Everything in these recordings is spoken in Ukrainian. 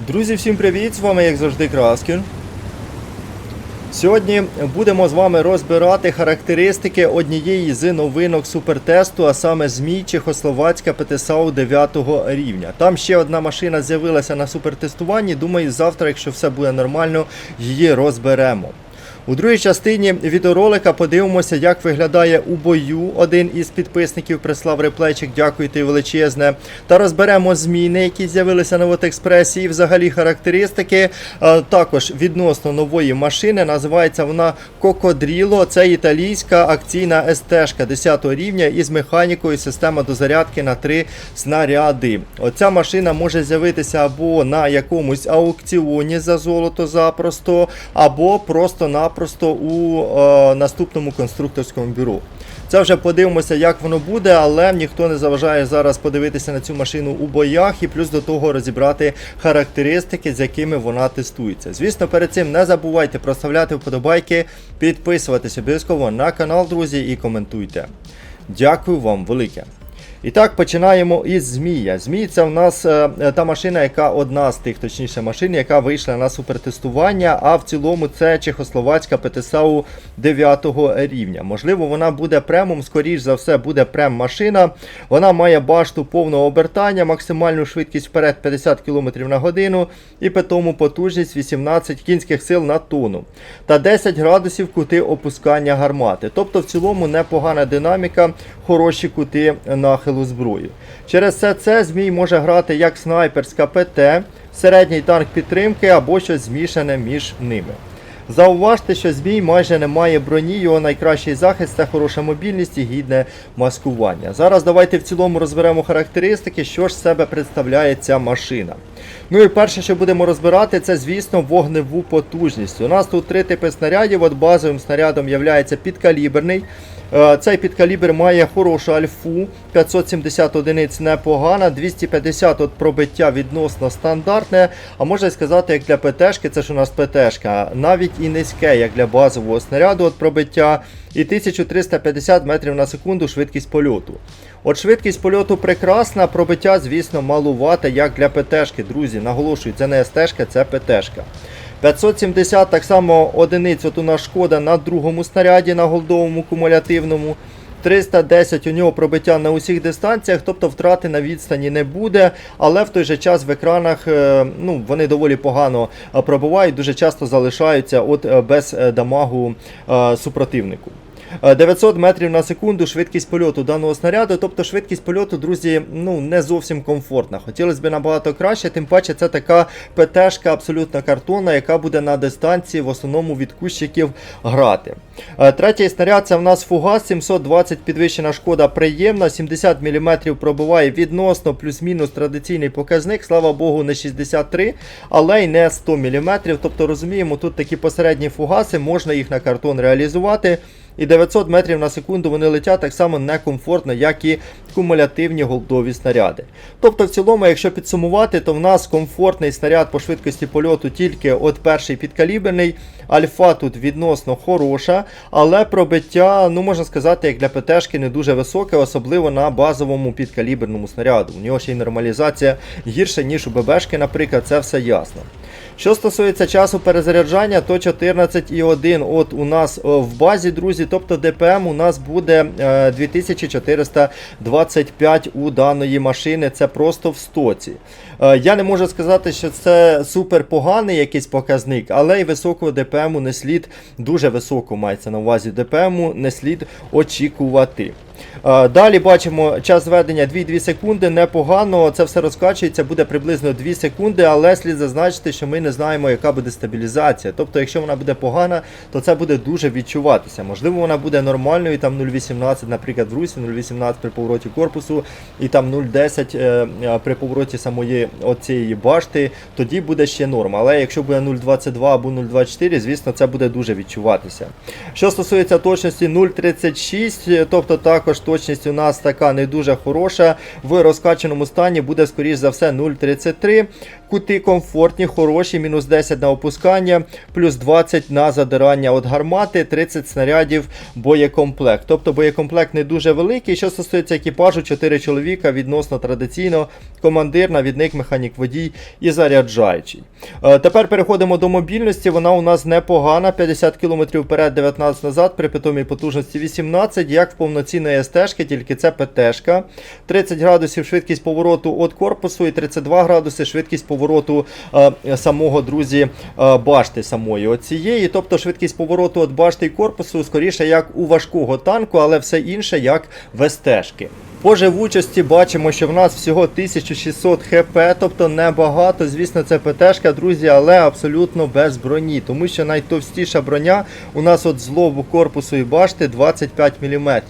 Друзі, всім привіт! З вами, як завжди, Краскін. Сьогодні будемо з вами розбирати характеристики однієї з новинок супертесту, а саме ЗМІ Чехословацька ПТСАУ 9 рівня. Там ще одна машина з'явилася на супертестуванні. Думаю, завтра, якщо все буде нормально, її розберемо. У другій частині відеоролика подивимося, як виглядає у бою. Один із підписників прислав реплейчик, дякуйте величезне. Та розберемо зміни, які з'явилися на Вотекспресі, і взагалі характеристики. Також відносно нової машини. Називається вона Кокодріло. Це італійська акційна СТ 10 рівня із механікою система дозарядки на 3 снаряди. Оця машина може з'явитися або на якомусь аукціоні за золото запросто, або просто-напросто у е, наступному конструкторському бюро. Це вже подивимося, як воно буде, але ніхто не заважає зараз подивитися на цю машину у боях і плюс до того розібрати характеристики, з якими вона тестується. Звісно, перед цим не забувайте проставляти вподобайки, підписуватися обов'язково на канал, друзі, і коментуйте. Дякую вам велике. І так, починаємо із Змія. Змій це в нас е, е, та машина, яка одна з тих, точніше, машин, яка вийшла на супертестування, а в цілому це чехословацька ПТСАУ 9 рівня. Можливо, вона буде премом, скоріш за все, буде прем-машина. Вона має башту повного обертання, максимальну швидкість вперед 50 км на годину і питому потужність 18 кінських сил на тонну. Та 10 градусів кути опускання гармати. Тобто в цілому непогана динаміка, хороші кути нахилу зброї. Через все це Змій може грати як снайперська ПТ, середній танк підтримки або щось змішане між ними. Зауважте, що Змій майже не має броні, його найкращий захист це хороша мобільність і гідне маскування. Зараз давайте в цілому розберемо характеристики, що ж себе представляє ця машина. Ну і перше, що будемо розбирати, це, звісно, вогневу потужність. У нас тут три типи снарядів. От базовим снарядом є підкаліберний. Е, Цей підкалібр має хорошу альфу, 570 одиниць непогана, 250 от пробиття відносно стандартне. А можна сказати, як для ПТшки, це ж у нас ПТшка, навіть і низьке, як для базового снаряду от пробиття, і 1350 метрів на секунду швидкість польоту. От швидкість польоту прекрасна, пробиття, звісно, малувате, як для ПТшки. Друзі, наголошую, це не СТшка, це ПТшка. 570 так само одиниць от у нас шкода на другому снаряді, на голдовому кумулятивному. 310 у нього пробиття на усіх дистанціях, тобто втрати на відстані не буде, але в той же час в екранах е, ну, вони доволі погано е, пробувають, дуже часто залишаються от е, без дамагу супротивнику. Е, 900 метрів на секунду швидкість польоту даного снаряду. Тобто швидкість польоту, друзі, ну не зовсім комфортна. Хотілося б набагато краще, тим паче це така ПТшка абсолютно картонна, яка буде на дистанції в основному від кущиків грати. Е, Третій снаряд це в нас фугас, 720 підвищена шкода приємна, 70 мм пробиває відносно плюс-мінус традиційний показник. Слава Богу, не 63, але й не 100 мм. Тобто розуміємо, тут такі посередні фугаси, можна їх на картон реалізувати. І 900 метрів на секунду вони летять так само некомфортно, як і кумулятивні голдові снаряди. Тобто, в цілому, якщо підсумувати, то в нас комфортний снаряд по швидкості польоту тільки от перший підкаліберний. Альфа тут відносно хороша, але пробиття, ну можна сказати, як для ПТшки не дуже високе, особливо на базовому підкаліберному снаряду. У нього ще й нормалізація гірша, ніж у ББшки, наприклад, це все ясно. Що стосується часу перезаряджання, то 14,1 от у нас в базі, друзі, тобто ДПМ у нас буде е, 2425 у даної машини, це просто в стоці. Е, я не можу сказати, що це супер поганий якийсь показник, але й високого ДПМу не слід, дуже високо мається на увазі ДПМу, не слід очікувати. Е, Далі бачимо час зведення 2-2 секунди, непогано. Це все розкачується, буде приблизно 2 секунди, але слід зазначити, що ми не знаємо, яка буде стабілізація. Тобто, якщо вона буде погана, то це буде дуже відчуватися. Можливо, вона буде нормальною, там 0,18, наприклад, в русі, 0,18 при повороті корпусу, і там 0,10 е, е, при повороті самої оцієї башти, тоді буде ще норм. Але якщо буде 0,22 або 0,24, звісно, це буде дуже відчуватися. Що стосується точності 0,36, тобто також точність у нас така не дуже хороша. В розкачаному стані буде, скоріш за все, 0,33. Кути комфортні, хороші, мінус 10 на опускання, плюс 20 на задирання від гармати, 30 снарядів боєкомплект. Тобто боєкомплект не дуже великий. Що стосується екіпажу, 4 чоловіка відносно традиційно, командир, навідник, механік водій і заряджаючий. Е, Тепер переходимо до мобільності. Вона у нас непогана. 50 км вперед, 19 назад, при питомій потужності 18, як в повноцінної СТ-шки, тільки це ПТ-шка. 30 градусів швидкість повороту від корпусу і 32 градуси швидкість повороту е, самого, друзі, е, башти самої оцієї. Тобто швидкість повороту від башти і корпусу скоріше як у важкого танку, але все інше як в СТ-шки. По живучості бачимо, що в нас всього 1600 хп, тобто небагато. Звісно, це ПТшка, друзі, але абсолютно без броні, тому що найтовстіша броня у нас от з лобу корпусу і башти 25 мм.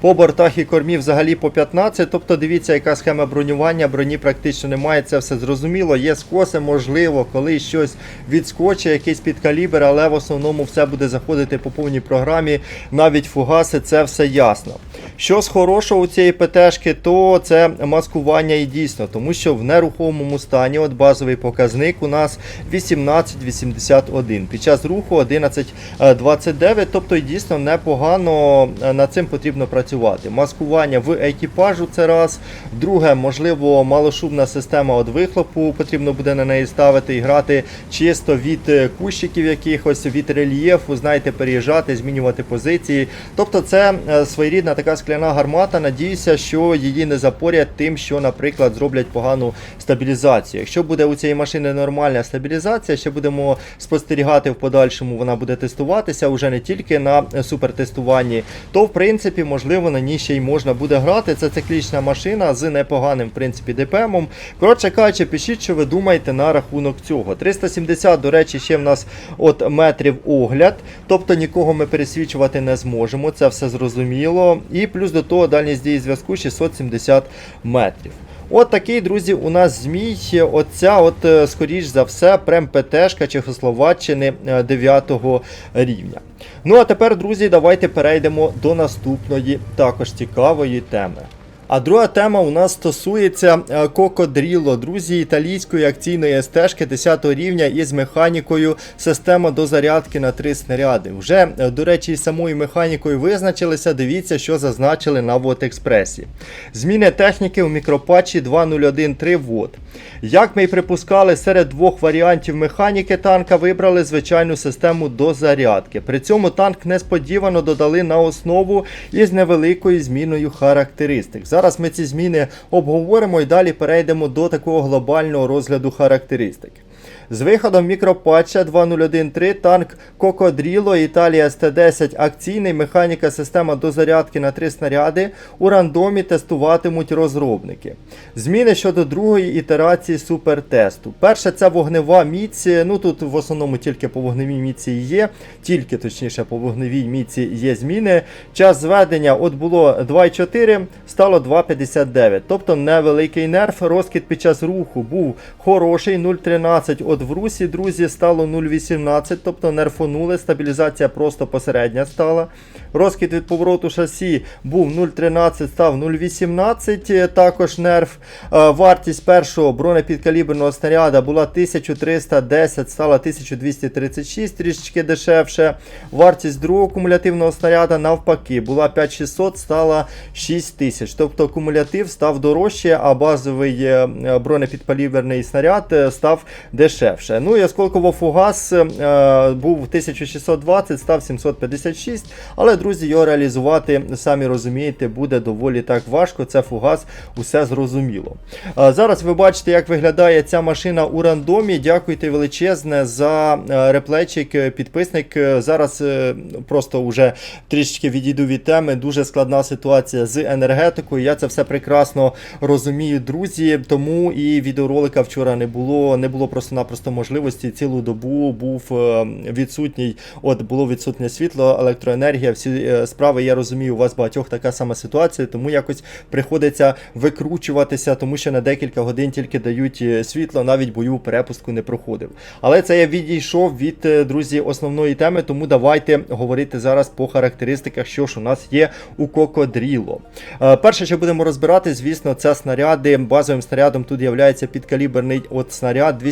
По бортах і кормі взагалі по 15, тобто дивіться, яка схема бронювання, броні практично немає, це все зрозуміло. Є скоси, можливо, коли щось відскочить, якийсь підкалібр, але в основному все буде заходити по повній програмі, навіть фугаси, це все ясно. Що з хорошого у цієї ПТшки, то це маскування і дійсно, тому що в нерухомому стані от базовий показник у нас 18,81. Під час руху 11,29, тобто і дійсно непогано е, над цим потрібно працювати. Маскування в екіпажу це раз. Друге, можливо, малошумна система від вихлопу, потрібно буде на неї ставити і грати чисто від е, кущиків якихось, від рельєфу, знаєте, переїжджати, змінювати позиції. Тобто це е, своєрідна така скляна гармата. Надіюся, що її не запорять тим, що, наприклад, зроблять погану стабілізацію. Якщо буде у цієї машини нормальна стабілізація, ще будемо спостерігати в подальшому, вона буде тестуватися вже не тільки на супертестуванні, то в принципі, можливо, на ній ще й можна буде грати. Це циклічна машина з непоганим в принципі ДПМом. Коротше кажучи, пишіть, що ви думаєте на рахунок цього. 370, до речі, ще в нас от метрів огляд, тобто нікого ми пересвічувати не зможемо, це все зрозуміло. І плюс до того дальність дії зв'язку 670 метрів. От такий, друзі, у нас змій. Оця, от, е, скоріш за все, прем ПТшка Чехословаччини 9 рівня. Ну а тепер, друзі, давайте перейдемо до наступної також цікавої теми. А друга тема у нас стосується е, Кокодріло, друзі, італійської акційної стежки 10 рівня із механікою система дозарядки на 3 снаряди. Вже, е, до речі, самою механікою визначилися. Дивіться, що зазначили на Вотекспресі. Зміни техніки у мікропатчі 2.01.3 вод. Як ми й припускали, серед двох варіантів механіки танка вибрали звичайну систему дозарядки. При цьому танк несподівано додали на основу із невеликою зміною характеристик. Зараз ми ці зміни обговоримо і далі перейдемо до такого глобального розгляду характеристик. З виходом мікропатча 2.01.3 танк Кокодріло Італія СТ-10 акційний механіка система дозарядки на 3 снаряди у рандомі тестуватимуть розробники. Зміни щодо другої ітерації супертесту. Перше це вогнева міць. Ну тут в основному тільки по вогневій міці є, тільки точніше по вогневій міці є зміни. Час зведення от було 2,4, стало 2,59. Тобто невеликий нерв. Розкид під час руху був хороший 0,13. От в русі, друзі, стало 0,18, тобто нерфонули, стабілізація просто посередня стала. Розкид від повороту шасі був 0,13, став 0,18, е, також нерв. Е, Вартість першого бронепідкаліберного снаряда була 1310, стала 1236, трішечки дешевше. Вартість другого кумулятивного снаряда навпаки була 5600, стала 6000. Тобто кумулятив став дорожче, а базовий е, бронепідкаліберний снаряд став дешевше. Ну і осколково фугас е, був 1620, став 756. Але, друзі, його реалізувати, самі розумієте, буде доволі так важко. Це фугас, усе зрозуміло. Е, Зараз ви бачите, як виглядає ця машина у рандомі. Дякуйте величезне за е, реплейчик, е, підписник. Е, Зараз е, просто вже трішечки відійду від теми. Дуже складна ситуація з енергетикою. Я це все прекрасно розумію, друзі. Тому і відеоролика вчора не було, не було просто можливості цілу добу був е, відсутній, от було відсутнє світло, електроенергія, всі е, справи. Я розумію, у вас багатьох така сама ситуація, тому якось приходиться викручуватися, тому що на декілька годин тільки дають е, світло, навіть бойову перепустку не проходив. Але це я відійшов від друзі основної теми, тому давайте говорити зараз по характеристиках, що ж у нас є у Кокодріло. Перше, що будемо розбирати, звісно, це снаряди. Базовим снарядом тут є підкаліберний от снаряд.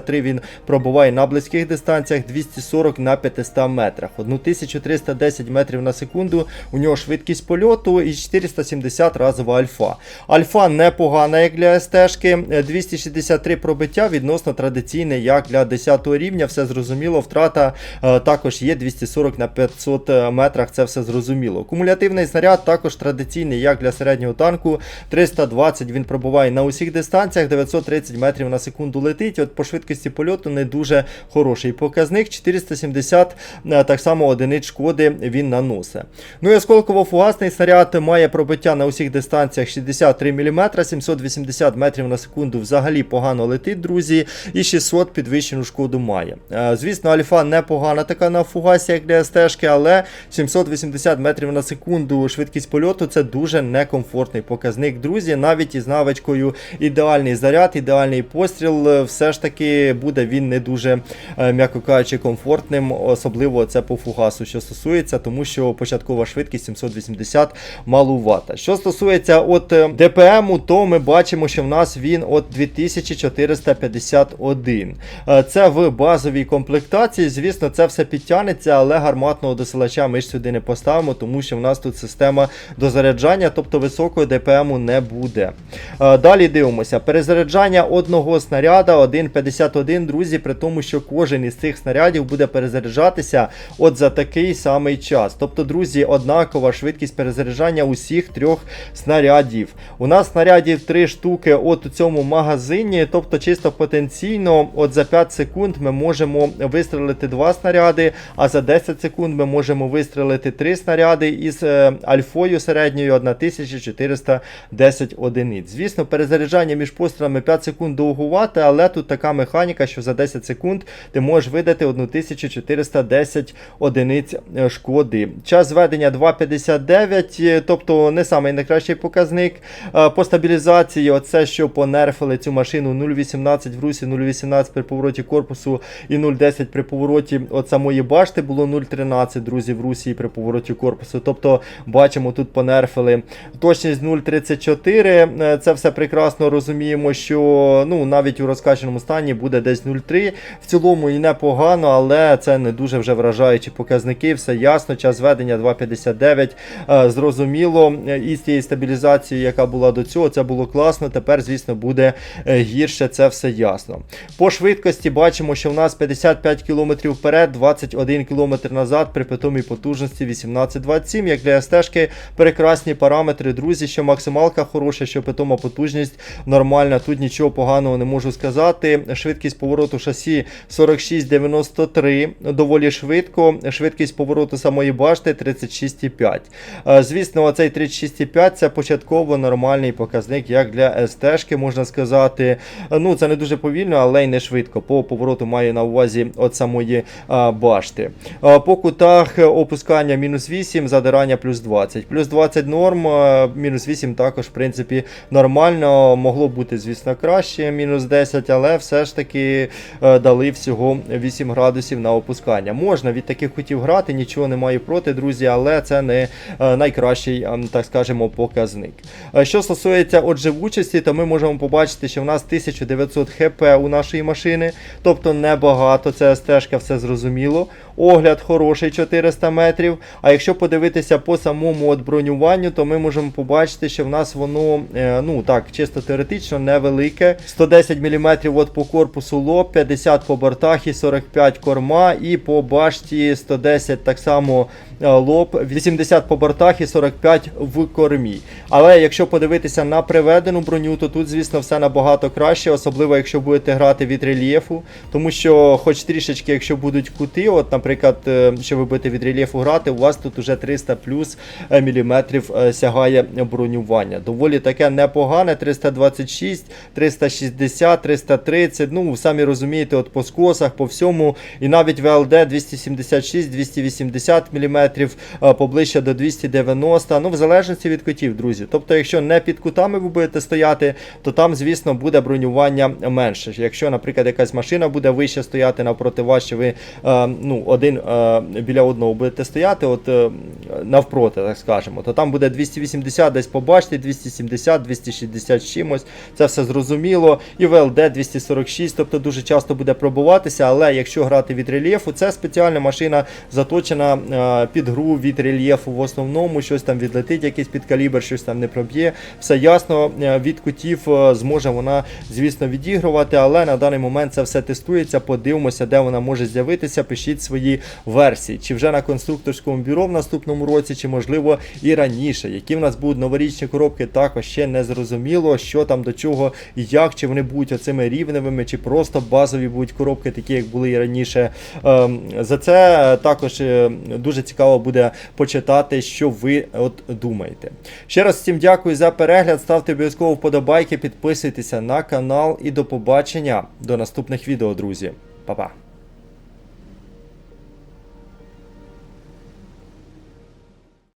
263 він пробуває на близьких дистанціях, 240 на 500 метрах. 1310 метрів на секунду. У нього швидкість польоту і 470 разова альфа. Альфа непогана, як для СТ-шки. 263 пробиття відносно традиційне, як для 10 рівня. Все зрозуміло. Втрата е, також є 240 на 500 метрах. Це все зрозуміло. Кумулятивний снаряд також традиційний, як для середнього танку. 320 він пробуває на усіх дистанціях, 930 метрів на секунду летить. От по швидкості польоту не дуже хороший показник. 470 е, так само одиниць шкоди він наносить. Ну і осколково-фугасний снаряд має пробиття на усіх дистанціях 63 мм, 780 метрів на секунду взагалі погано летить, друзі, і 600 підвищену шкоду має. Е, Звісно, альфа непогана така на фугасі, як для СТ-шки, але 780 метрів на секунду швидкість польоту це дуже некомфортний показник, друзі. Навіть із навичкою ідеальний заряд, ідеальний постріл, е, все ж таки буде він не дуже, е, м'яко кажучи, комфортним, особливо це по фугасу, що стосується, тому що початкова швидкість 780 малувата. Що стосується от е, ДПМу, то ми бачимо, що в нас він от 2451. Е, Це в базовій комплектації. Звісно, це все підтягнеться, але гарматного досилача ми ж сюди не поставимо, тому що в нас тут система дозаряджання, тобто високого ДПМу не буде. Далі дивимося. Перезаряджання одного снаряда 1.51, друзі, при тому, що кожен із цих снарядів буде перезаряджатися от за такий самий час. Тобто, друзі, однакова швидкість перезаряджання усіх трьох снарядів. У нас снарядів 3 штуки от у цьому магазині, тобто чисто потенційно, от за 5 секунд ми можемо вистрелити 2 снаряди, а за 10 секунд ми можемо вистрелити 3 снаряди із е, альфою середньою 1410 одиниць. Звісно, перезаряджання між пострілами 5 секунд довгувати, але тут така механіка, що за 10 секунд ти можеш видати 1410 одиниць е, шкоди. Час зведення 2,59, е, тобто не самий найкращий показник. Е, По стабілізації, оце що понерфили цю машину 0,18 в русі, 0,18 при повороті корпусу і 0,10 при повороті от самої башти було 0,13, друзі, в русі при повороті корпусу. Тобто бачимо, тут понерфили. Точність 0,34. е, Це все прекрасно розуміємо, що ну, навіть у розкачаному стані буде десь 0,3. В цілому і непогано, але це не дуже вже вражаючі показники. Все ясно. Час зведення 2,59. е, Зрозуміло. Е, І з тією стабілізацією, яка була до цього, це було класно. Тепер, звісно, буде е, гірше. Це все ясно. По швидкості бачимо, що в нас 55 км вперед, 21 км назад при питомій потужності 18-27. Як для СТ-шки прекрасні параметри, друзі, що максималка хороша, що питома потужність нормальна. Тут нічого поганого не можу сказати. Швидкість повороту шасі 46,93. Доволі швидко. Швидкість повороту самої башти 36,5. Е, Звісно, оцей 36,5 це початково нормальний показник, як для СТ-шки, можна сказати. Е, Ну, це не дуже повільно, але й не швидко. По повороту маю на увазі от самої башти. По кутах е, опускання мінус 8, задирання плюс 20. Плюс 20 норм, мінус 8 також, в принципі, нормально. Могло бути, звісно, краще, мінус 10, але все ж таки е, дали всього 8 градусів на опускання. Можна від таких хотів грати, нічого не маю проти, друзі, але це не е, найкращий, ем, так скажемо, показник. Е, Що стосується от живучості, то ми можемо побачити, що в нас 1900 хп у нашої машини, тобто небагато, це стежка, все зрозуміло. Огляд хороший 400 метрів. А якщо подивитися по самому от бронюванню, то ми можемо побачити, що в нас воно, е, ну так, чисто теоретично невелике. 110 мм от по корпусу лоб, 50 по бортах і 45 корма, і по башті 110 так само лоб, 80 по бортах і 45 в кормі. Але якщо подивитися на приведену броню, то тут, звісно, все набагато краще, особливо якщо будете грати від рельєфу, тому що, хоч трішечки, якщо будуть кути, от, наприклад, е, що ви будете від рельєфу грати, у вас тут уже 300 плюс е, міліметрів е, сягає бронювання. Доволі таке непогане, 326, 360, 330, ну, самі розумієте, от по скосах, по всьому, і навіть ВЛД 276, 280 мм, поближче до 290, ну, в залежності від кутів, друзі. Тобто, якщо не під кутами ви будете стояти, то там, звісно, буде бронювання менше. Якщо, наприклад, якась машина буде вище стояти навпроти вас, що ви е, ну, один е, біля одного будете стояти, от е, навпроти, так скажемо, то там буде 280, десь побачите, 270, 260 з чимось. Це все зрозуміло. І ВЛД 246, тобто дуже часто буде пробуватися, але якщо грати від рельєфу, це спеціальна машина заточена е, під гру від рельєфу в основному, щось там відлетить, якийсь підкалібр, щось там не проб'є. Все ясно, е, від кутів е, зможе вона, звісно, відігрувати, але на даний момент це все тестується. Подивимося, де вона може з'явитися. Пишіть свої версії, чи вже на конструкторському бюро в наступному році, чи можливо і раніше. Які в нас будуть новорічні коробки, також ще не зрозуміло, що там до чого і як, чи вони будуть оцими рівневими, чи просто базові будуть коробки, такі як були і раніше. Ем, За це е, також дуже цікаво буде почитати, що ви от думаєте. Ще раз всім дякую за перегляд. Ставте обов'язково вподобайки, підписуйтеся на канал і до побачення до наступних відео, друзі. Па-па.